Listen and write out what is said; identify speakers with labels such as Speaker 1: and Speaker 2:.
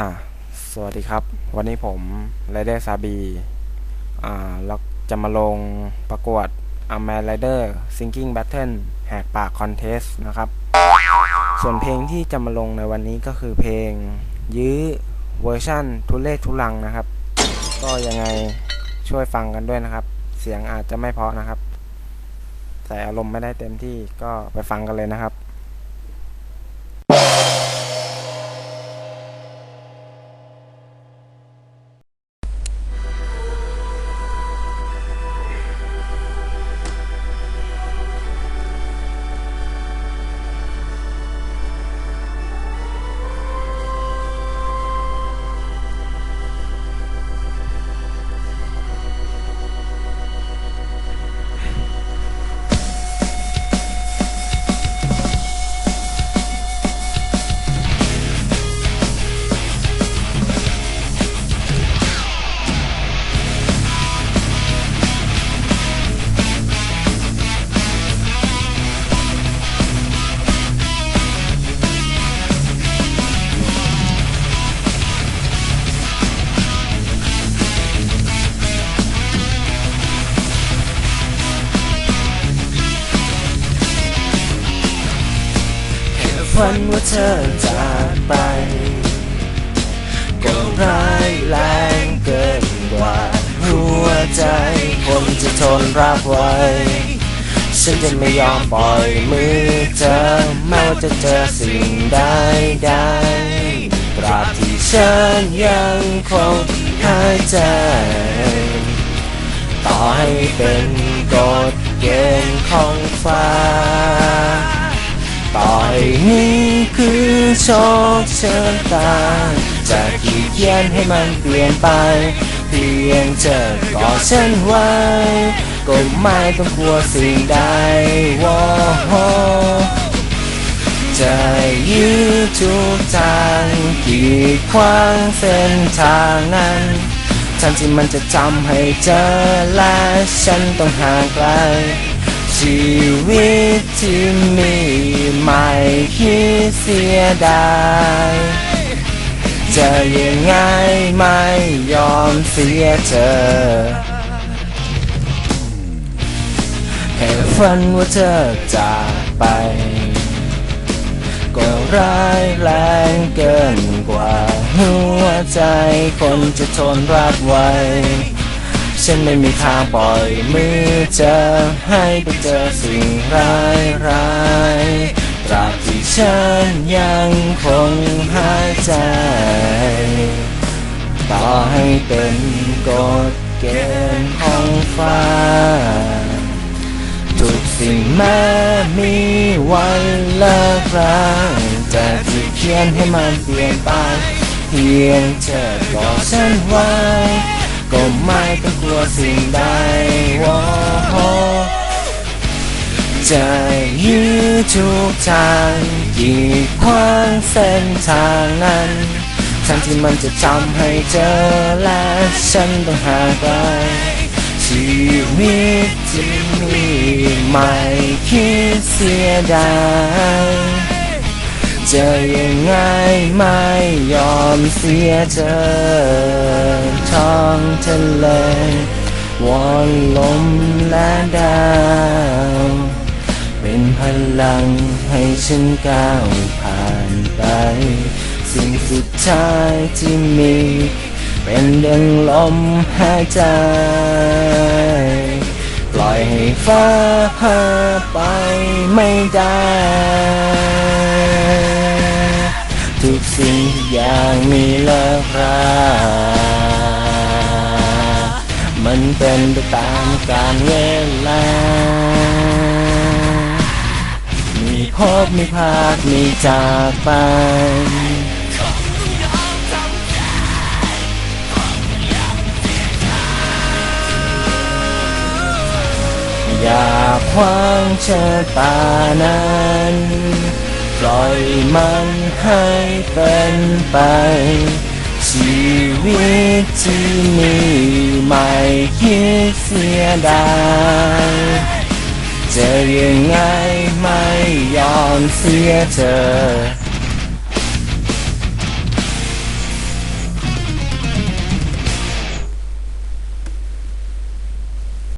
Speaker 1: อ่าสวัสดีครับ วันนี้ผมไรเดอร์ซาบีอ่าแล้วจะมาลงประกวดอ m a n Rider Singing Battle แหกปากคอนเทสนะครับ ส่วนเพลงที่จะมาลงในวันนี้ก็คือเพลง ยื้อเวอร์ชั่นทุเลศทุลังนะครับ ก็ยังไงช่วยฟังกันด้วยนะครับ เสียงอาจจะไม่เพาะนะครับใส่อารมณ์ไม่ได้เต็มที่ก็ไปฟังกันเลยนะครับ ฝันว่าเธอจากไป ก็ร้ายแรงเกินกว่าหัวใจคนจะทนรับไว้ ฉันจะไม่ยอมปล่อยมือเธอแม้ว่าจะเจอสิ่งใดใดตราบที่ฉันยังคงหายใจ ต่อให้เป็นกฎเกณฑ์ของ ชคชะตาจะขีดเขียนให้มันเปลี่ยนไป เพียงเธอกอดฉันไว้ก็ไม่ต้องกลัวสิ่งใดวอจะยื้อทุกทางกีดขวางเส้นทางนั้นทั้งที่มันจะทำให้เจอและฉันต้องห่างไกล ชีวิตที่มีไม่คิดเสียดายจะยังไงไม่ยอมเสียเธอ แค่ฝันว่าเธอจากไป ก็ร้ายแรงเกินกว่าหัวใจคนจะทนรับไว้ ฉันไม่มีทางปล่อยมือเจอให้ไปเจอสิ่งร้ายร้ายตราบที่ฉันยังคงหายใจ ต่อให้เป็นกฎเกณฑ์ของฟ้า ทุกสิ่งแม้มีวันเลิกรางจะขีดเขียนให้มันเปลี่ยนไป เพียงเธอกอดฉันไว้ ก็ไม่ต้องกลัวสิ่งใดวอจะยื้อทุกทางกีดขวางเส้นทางนั้นทั้งที่มันจะทำให้เจอและฉันต้องหาไกลชีวิตที่มีไม่คิดเสียดาย จะยังไงไม่ยอมเสียเธอท้องทะเลวอนลมและดาว เป็นพลังให้ฉันก้าวผ่านไป สิ่งสุดท้ายที่มี เป็นเดังลมหายใจ ปล่อยให้ฟ้าพาไปไม่ได้ ทุกสิ่งทุกอย่างมีเลิกรามันเป็นไปตามกาลเวลา มีพบมีพากมีจากไป อย่าขวางชะตานั้น ปล่อยมันให้เป็นไปชีวิตที่มีไม่คิดเสียดายจะยังไงไม่ยอมเสียเธอ